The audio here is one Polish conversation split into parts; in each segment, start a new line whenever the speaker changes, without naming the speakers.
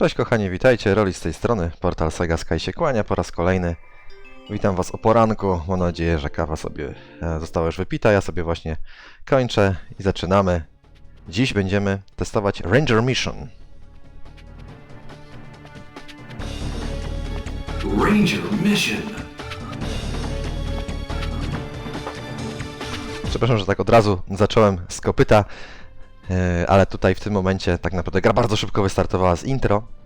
Cześć kochani, witajcie, Roli z tej strony, portal Sega Sky się kłania po raz kolejny. Witam was o poranku, mam nadzieję, że kawa sobie e, została już wypita, ja sobie właśnie kończę i zaczynamy. Dziś będziemy testować Ranger Mission.
Ranger Mission.
Przepraszam, że tak od razu zacząłem z kopyta, e, ale tutaj w tym momencie tak naprawdę gra bardzo szybko wystartowała z intro.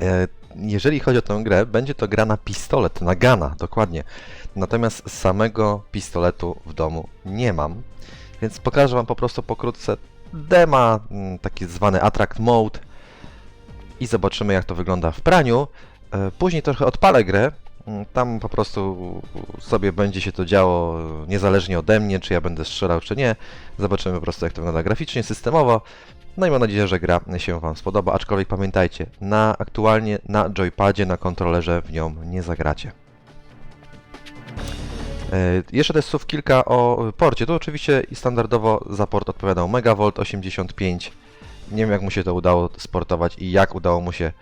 E, Jeżeli chodzi o tę grę, będzie to gra na pistolet, na gana, dokładnie. Natomiast samego pistoletu w domu nie mam, więc pokażę Wam po prostu pokrótce dema, mm, taki zwany Attract Mode i zobaczymy jak to wygląda w praniu. E, Później trochę odpalę grę, Mm, Tam po prostu sobie będzie się to działo niezależnie ode mnie, czy ja będę strzelał, czy nie. Zobaczymy po prostu, jak to wygląda graficznie, systemowo. No i mam nadzieję, że gra się Wam spodoba, aczkolwiek pamiętajcie, na aktualnie na joypadzie, na kontrolerze w nią nie zagracie. E, Jeszcze też słów kilka o porcie. Tu oczywiście standardowo za port odpowiadał Megavolt 85. Nie wiem jak mu się to udało sportować i jak udało mu się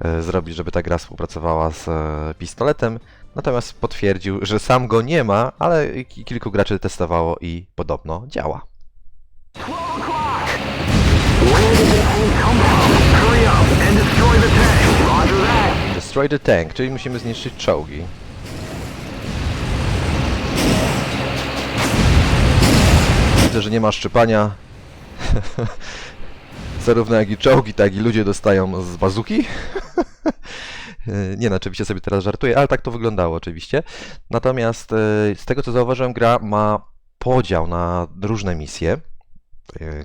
e, zrobić, żeby ta gra współpracowała z e, pistoletem. Natomiast potwierdził, że sam go nie ma, ale ki- kilku graczy testowało i podobno działa.
Destroy the tank.
Czyli musimy zniszczyć czołgi. Widzę, że nie ma szczypania. Zarówno jak i czołgi, tak i ludzie dostają z bazuki. nie no, oczywiście sobie teraz żartuję, ale tak to wyglądało oczywiście. Natomiast e, z tego co zauważyłem, gra ma podział na różne misje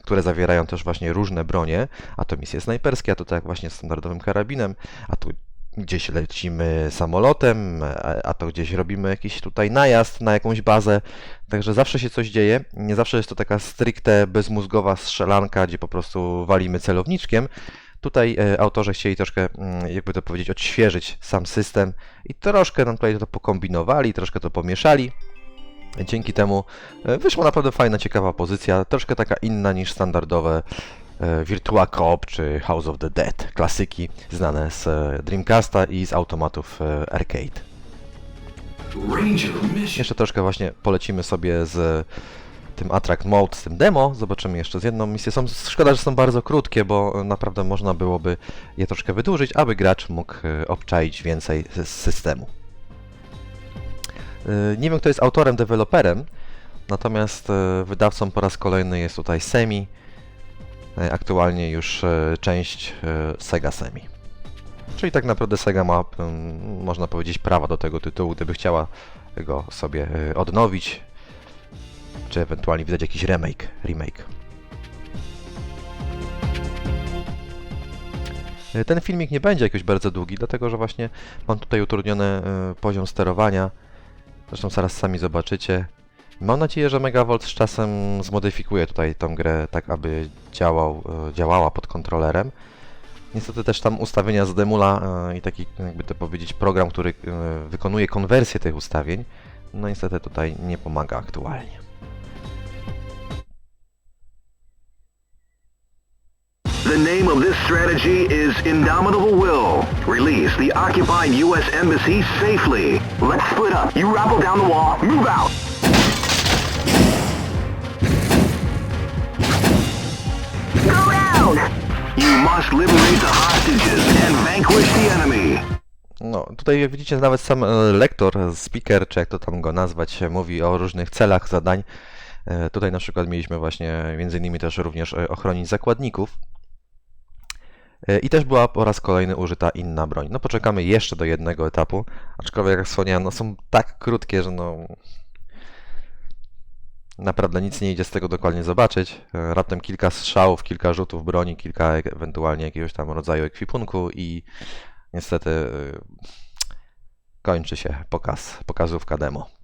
które zawierają też właśnie różne bronie, a to misje snajperskie, a to tak właśnie standardowym karabinem, a tu gdzieś lecimy samolotem, a- a to gdzieś robimy jakiś tutaj najazd na jakąś bazę, także zawsze się coś dzieje, nie zawsze jest to taka stricte bezmózgowa strzelanka, gdzie po prostu walimy celowniczkiem. Tutaj e, autorzy chcieli troszkę, mm, jakby to powiedzieć, odświeżyć sam system i troszkę nam tutaj to pokombinowali, troszkę to pomieszali. Dzięki temu e, wyszła naprawdę fajna, ciekawa pozycja, troszkę taka inna niż standardowe e, Virtua Cop czy House of the Dead, klasyki znane z e, Dreamcasta i z automatów arcade. Jeszcze troszkę właśnie polecimy sobie z tym Attract Mode, z tym demo, zobaczymy jeszcze z jedną misję. Są, szkoda, że są bardzo krótkie, bo naprawdę można byłoby je troszkę wydłużyć, aby gracz mógł obczaić więcej z systemu. E, Nie wiem, kto jest autorem, deweloperem, natomiast e, wydawcą po raz kolejny jest tutaj Semi, e, aktualnie już część Sega Semi. Czyli tak naprawdę Sega ma, można powiedzieć, prawa do tego tytułu, gdyby chciała go sobie odnowić, czy ewentualnie wydać jakiś remake, remake. Ten filmik nie będzie jakoś bardzo długi, dlatego że właśnie mam tutaj utrudniony poziom sterowania. Zresztą zaraz sami zobaczycie. Mam nadzieję, że Megavolt z czasem zmodyfikuje tutaj tą grę tak, aby działał, e, działała pod kontrolerem. Niestety też tam ustawienia z Demula e, i taki, jakby to powiedzieć, program, który e, wykonuje konwersję tych ustawień, no niestety tutaj nie pomaga aktualnie.
The name of this strategy is Indomitable Will. Release the occupied U.S. embassy safely. Let's split up. You rappel down the wall. Move out. Go down. You must liberate the hostages and vanquish the enemy.
No, tutaj jak widzicie nawet sam e, lektor, speaker, czy jak to tam go nazwać, e, mówi o różnych celach zadań. E, Tutaj na przykład mieliśmy właśnie między innymi też również ochronić zakładników. E, I też była po raz kolejny użyta inna broń. No poczekamy jeszcze do jednego etapu, aczkolwiek jak wspomniałem, no są tak krótkie, że no... Naprawdę nic nie idzie z tego dokładnie zobaczyć. E, Raptem kilka strzałów, kilka rzutów broni, kilka e- ewentualnie jakiegoś tam rodzaju ekwipunku i niestety kończy się pokaz, pokazówka demo.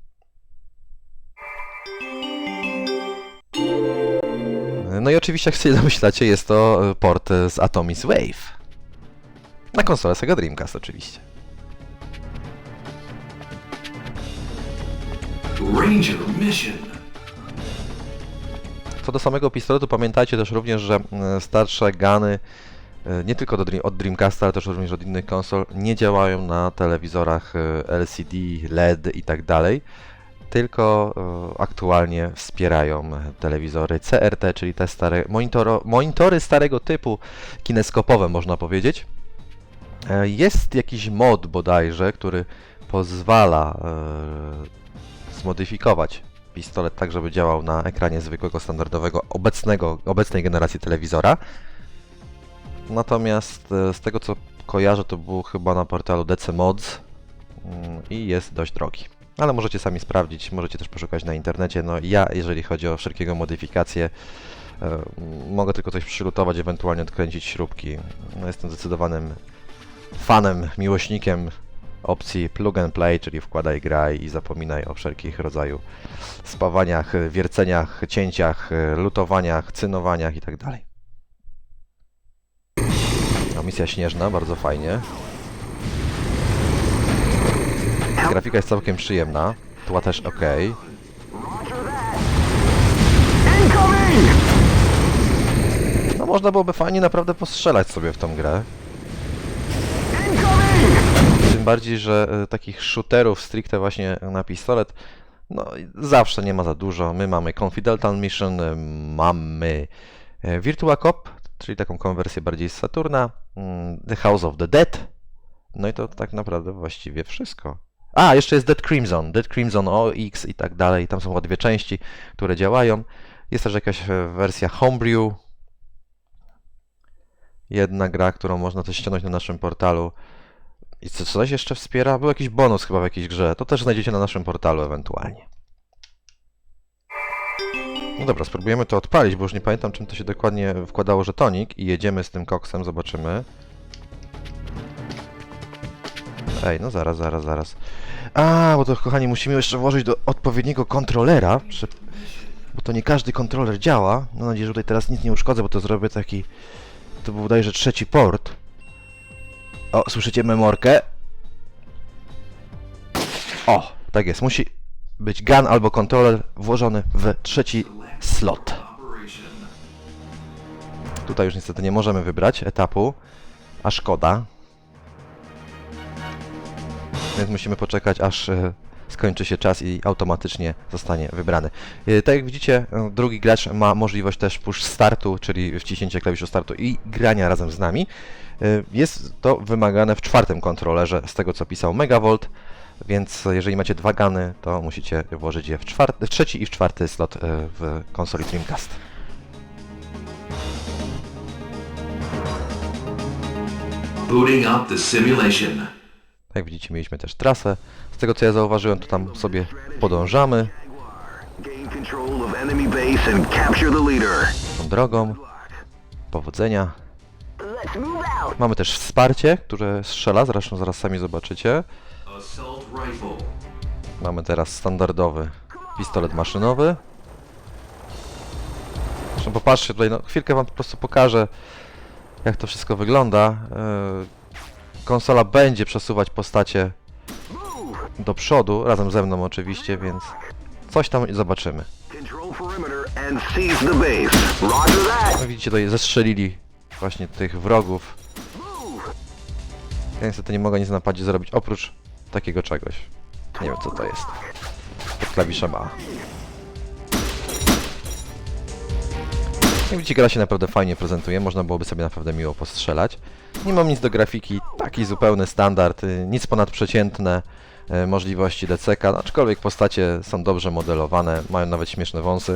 No i oczywiście, jak sobie domyślacie, jest to y, port y, z Atomis Wave. Na konsolę Sega Dreamcast oczywiście.
Ranger Mission.
Co do samego pistoletu, pamiętajcie też również, że y, starsze gany e, nie tylko do od Dreamcasta, ale też również od innych konsol, nie działają na telewizorach e, LCD, LED i tak dalej, tylko e, aktualnie wspierają telewizory CRT, czyli te stare monitoro, monitory starego typu, kineskopowe można powiedzieć. E, Jest jakiś mod bodajże, który pozwala e, zmodyfikować pistolet tak, żeby działał na ekranie zwykłego, standardowego, obecnego, obecnej generacji telewizora. Natomiast z tego co kojarzę, to był chyba na portalu DC Mods mm, i jest dość drogi. Ale możecie sami sprawdzić, możecie też poszukać na internecie. No ja, jeżeli chodzi o wszelkiego modyfikacje, e, mogę tylko coś przylutować, ewentualnie odkręcić śrubki. No, jestem zdecydowanym fanem, miłośnikiem opcji plug and play, czyli wkładaj, graj i zapominaj o wszelkich rodzaju spawaniach, wierceniach, cięciach, lutowaniach, cynowaniach itd. No, misja śnieżna, bardzo fajnie. Grafika jest całkiem przyjemna, tła też ok. No można byłoby fajnie naprawdę postrzelać sobie w tą grę. Tym bardziej, że e, takich shooterów stricte właśnie na pistolet, no zawsze nie ma za dużo. My mamy Confidential Mission, e, mamy e, Virtua Cop, czyli taką konwersję bardziej z Saturna, mm, The House of the Dead, no i to tak naprawdę właściwie wszystko. A, jeszcze jest Dead Crimson, Dead Crimson OX i tak dalej, tam są chyba dwie części, które działają. Jest też jakaś e, wersja Homebrew, jedna gra, którą można też ściągnąć na naszym portalu. I co coś jeszcze wspiera? Był jakiś bonus chyba w jakiejś grze. To też znajdziecie na naszym portalu ewentualnie. No dobra, spróbujemy to odpalić, bo już nie pamiętam czym to się dokładnie wkładało żetonik i jedziemy z tym koksem, zobaczymy. Ej, no zaraz, zaraz, zaraz. A, bo to kochani musimy jeszcze włożyć do odpowiedniego kontrolera, bo to nie każdy kontroler działa. Mam nadzieję, że tutaj teraz nic nie uszkodzę, bo to zrobię taki... To był bodajże trzeci port. O, słyszycie memorkę? O, tak jest. Musi być gun albo kontroler włożony w trzeci slot. Tutaj już niestety nie możemy wybrać etapu, a szkoda. Więc musimy poczekać, aż e, skończy się czas i automatycznie zostanie wybrany. E, Tak jak widzicie, e, drugi gracz ma możliwość też push startu, czyli wciśnięcia klawiszu startu i grania razem z nami. Jest to wymagane w czwartym kontrolerze, z tego co pisał Megavolt, więc jeżeli macie dwa gany, to musicie włożyć je w, czwarty, w trzeci i w czwarty slot w konsoli Dreamcast.
Booting up the simulation.
Jak widzicie, mieliśmy też trasę. Z tego co ja zauważyłem, to tam sobie podążamy tą drogą. Powodzenia. Mamy też wsparcie, które strzela, zresztą zaraz sami zobaczycie. Mamy teraz standardowy pistolet maszynowy. Zresztą popatrzcie tutaj, no chwilkę wam po prostu pokażę, jak to wszystko wygląda. Yy, konsola będzie przesuwać postacie do przodu, razem ze mną oczywiście, więc coś tam zobaczymy. No widzicie, tutaj zestrzelili właśnie tych wrogów. Ja niestety nie mogę nic na napadzie zrobić, oprócz takiego czegoś. Nie wiem co to jest. Pod klawiszem A. Jak widzicie, gra się naprawdę fajnie prezentuje, można byłoby sobie naprawdę miło postrzelać. Nie mam nic do grafiki, taki zupełny standard, y, nic ponadprzeciętne y, możliwości DCK, aczkolwiek postacie są dobrze modelowane, mają nawet śmieszne wąsy.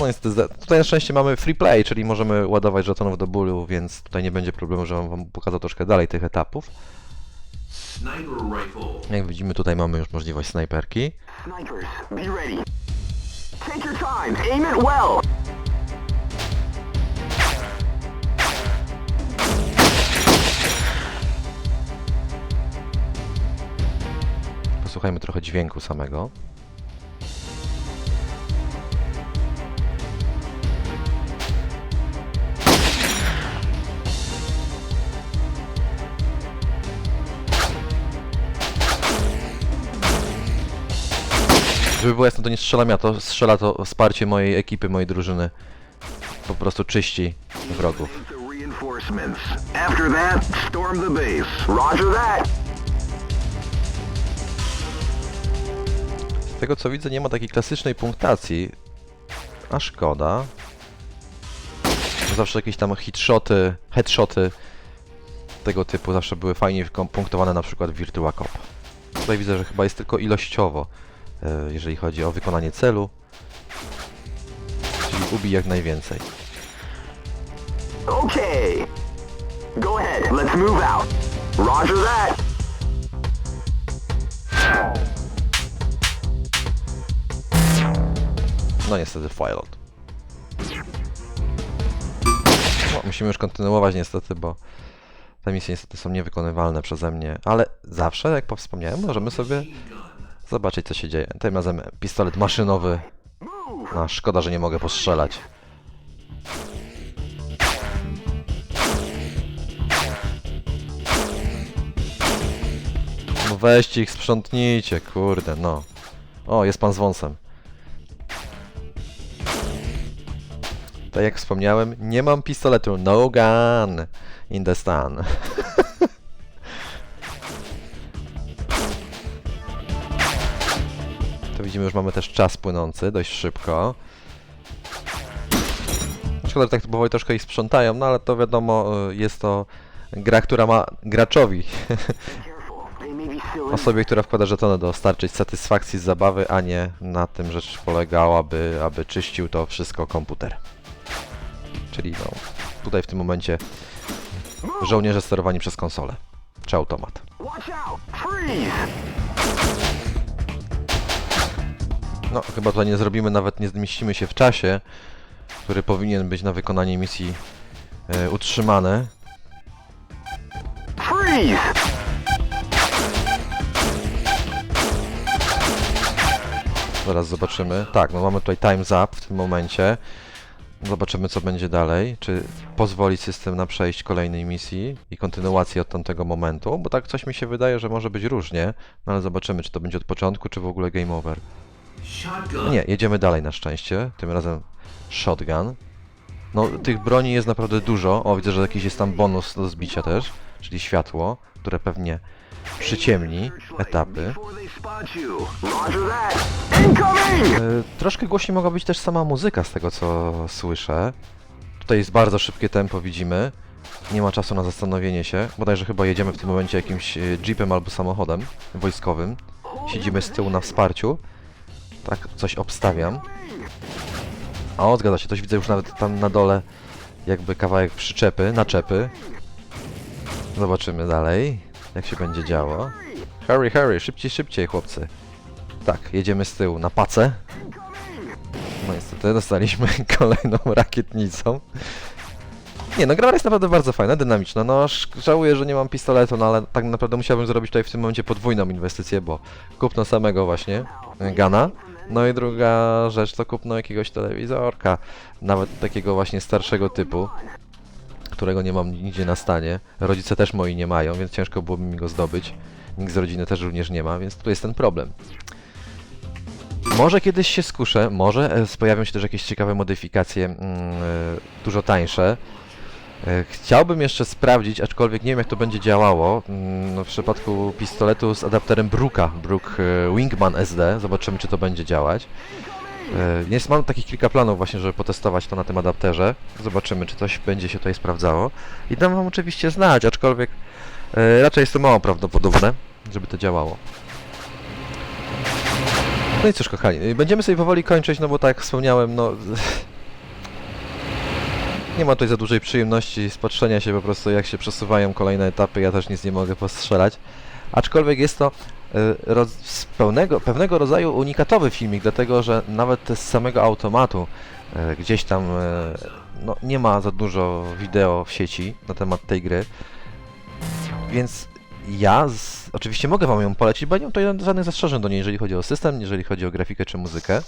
No za- tutaj na szczęście mamy free play, czyli możemy ładować żetonów do bólu, więc tutaj nie będzie problemu, żebym wam pokazał troszkę dalej tych etapów. Jak widzimy, tutaj mamy już możliwość snajperki.
Snipers, be ready. Take your time. Aim it well.
Posłuchajmy trochę dźwięku samego. Żeby było jasne, to nie strzelam ja, to strzela to wsparcie mojej ekipy, mojej drużyny. Po prostu czyści wrogów. Z tego co widzę, nie ma takiej klasycznej punktacji. A szkoda. Zawsze jakieś tam hitshoty, headshoty tego typu zawsze były fajnie punktowane na przykład w Virtua Cop. Tutaj widzę, że chyba jest tylko ilościowo, jeżeli chodzi o wykonanie celu. Czyli ubij jak najwięcej.
Okay. Go ahead. Let's move out. Roger that.
No niestety Firelord. No, musimy już kontynuować niestety, bo te misje niestety są niewykonywalne przeze mnie, ale zawsze, jak wspomniałem, możemy sobie zobaczyć co się dzieje. Tym razem pistolet maszynowy. No, szkoda, że nie mogę postrzelać. No weźcie ich, sprzątnijcie, kurde, no. O, jest pan z wąsem. Tak jak wspomniałem, nie mam pistoletu. No gun in the stan. widzimy, już mamy też czas płynący, dość szybko. Szkoda, że tak powoli troszkę ich sprzątają, no ale to wiadomo, y, jest to gra, która ma graczowi, osobie, która wkłada żetony, dostarczyć satysfakcji z zabawy, a nie na tym rzecz polegała, aby, aby czyścił to wszystko komputer. Czyli no, tutaj w tym momencie żołnierze sterowani przez konsolę, czy automat. No, chyba tutaj nie zrobimy, nawet nie zmieścimy się w czasie, który powinien być na wykonanie misji e, utrzymany. Zaraz zobaczymy. Tak, no mamy tutaj time's up w tym momencie. Zobaczymy co będzie dalej. Czy pozwoli system na przejść kolejnej misji i kontynuację od tamtego momentu, bo tak coś mi się wydaje, że może być różnie, no ale zobaczymy czy to będzie od początku, czy w ogóle game over. Nie, jedziemy dalej na szczęście. Tym razem shotgun. No, tych broni jest naprawdę dużo. O, widzę, że jakiś jest tam bonus do zbicia też, czyli światło, które pewnie przyciemni etapy. E, Troszkę głośniej mogła być też sama muzyka z tego co słyszę. Tutaj jest bardzo szybkie tempo, widzimy. Nie ma czasu na zastanowienie się. Bodajże chyba jedziemy w tym momencie jakimś e, jeepem albo samochodem wojskowym. Siedzimy z tyłu na wsparciu. Tak, coś obstawiam. O, zgadza się, coś widzę już nawet tam na dole jakby kawałek przyczepy, naczepy. Zobaczymy dalej, jak się będzie działo. Hurry, hurry, szybciej, szybciej, chłopcy. Tak, jedziemy z tyłu na pacę. No niestety dostaliśmy kolejną rakietnicą. Nie, no gra jest naprawdę bardzo fajna, dynamiczna. No żałuję, że nie mam pistoletu, no ale tak naprawdę musiałbym zrobić tutaj w tym momencie podwójną inwestycję, bo kupno samego właśnie Gana. No i druga rzecz to kupno jakiegoś telewizorka, nawet takiego właśnie starszego typu, którego nie mam nigdzie na stanie. Rodzice też moi nie mają, więc ciężko byłoby mi go zdobyć. Nikt z rodziny też również nie ma, więc tu jest ten problem. Może kiedyś się skuszę, może e, pojawią się też jakieś ciekawe modyfikacje, e, dużo tańsze. E, Chciałbym jeszcze sprawdzić, aczkolwiek nie wiem jak to będzie działało, mm, no w przypadku pistoletu z adapterem Brooka, Brook e, Wingman SD, zobaczymy czy to będzie działać. E, Jest, mam takich kilka planów właśnie, żeby potestować to na tym adapterze. Zobaczymy, czy coś będzie się tutaj sprawdzało. I dam wam oczywiście znać, aczkolwiek raczej jest to mało prawdopodobne, żeby to działało. No i cóż, kochani, będziemy sobie powoli kończyć, no bo tak jak wspomniałem, no... Nie ma tutaj za dużej przyjemności z patrzenia się po prostu, jak się przesuwają kolejne etapy, ja też nic nie mogę postrzelać. Aczkolwiek jest to y, roz, pełnego, pewnego rodzaju unikatowy filmik, dlatego że nawet z samego automatu y, gdzieś tam y, no, nie ma za dużo wideo w sieci na temat tej gry. Więc ja z, oczywiście mogę wam ją polecić, bo nie mam tutaj żadnych zastrzeżeń do niej, jeżeli chodzi o system, jeżeli chodzi o grafikę czy muzykę.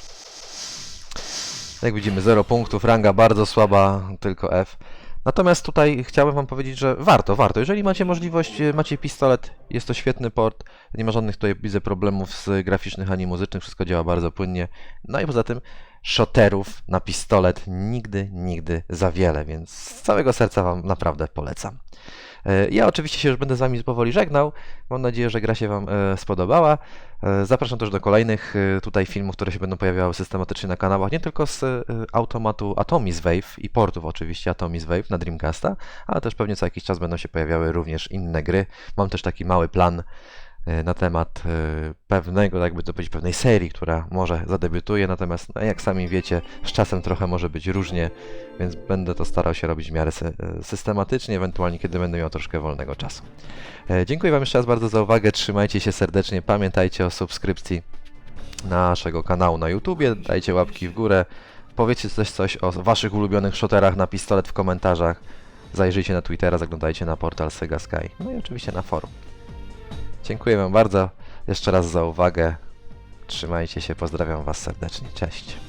Jak widzimy 0 punktów, ranga bardzo słaba, tylko F. Natomiast tutaj chciałbym Wam powiedzieć, że warto, warto. Jeżeli macie możliwość, e, macie pistolet, jest to świetny port, nie ma żadnych tutaj, widzę, problemów z graficznych ani muzycznych, wszystko działa bardzo płynnie. No i poza tym, shoterów na pistolet nigdy, nigdy za wiele, więc z całego serca Wam naprawdę polecam. E, Ja oczywiście się już będę z Wami powoli żegnał. Mam nadzieję, że gra się Wam e, spodobała. E, Zapraszam też do kolejnych tutaj filmów, które się będą pojawiały systematycznie na kanałach, nie tylko z automatu Atomis Wave i portów oczywiście Atomis Wave na Dreamcasta, ale też pewnie co jakiś czas będą się pojawiały również inne gry. Mam też taki mały plan na temat e, pewnego, jakby to powiedzieć, pewnej serii, która może zadebiutuje, natomiast no, jak sami wiecie, z czasem trochę może być różnie, więc będę to starał się robić w miarę e, systematycznie, ewentualnie kiedy będę miał troszkę wolnego czasu. E, Dziękuję Wam jeszcze raz bardzo za uwagę, trzymajcie się serdecznie, pamiętajcie o subskrypcji naszego kanału na YouTubie, dajcie łapki w górę, powiedzcie też coś o Waszych ulubionych shooterach na pistolet w komentarzach, zajrzyjcie na Twittera, zaglądajcie na portal Sega Sky, no i oczywiście na forum. Dziękuję Wam bardzo. Jeszcze raz za uwagę, trzymajcie się, pozdrawiam Was serdecznie, cześć.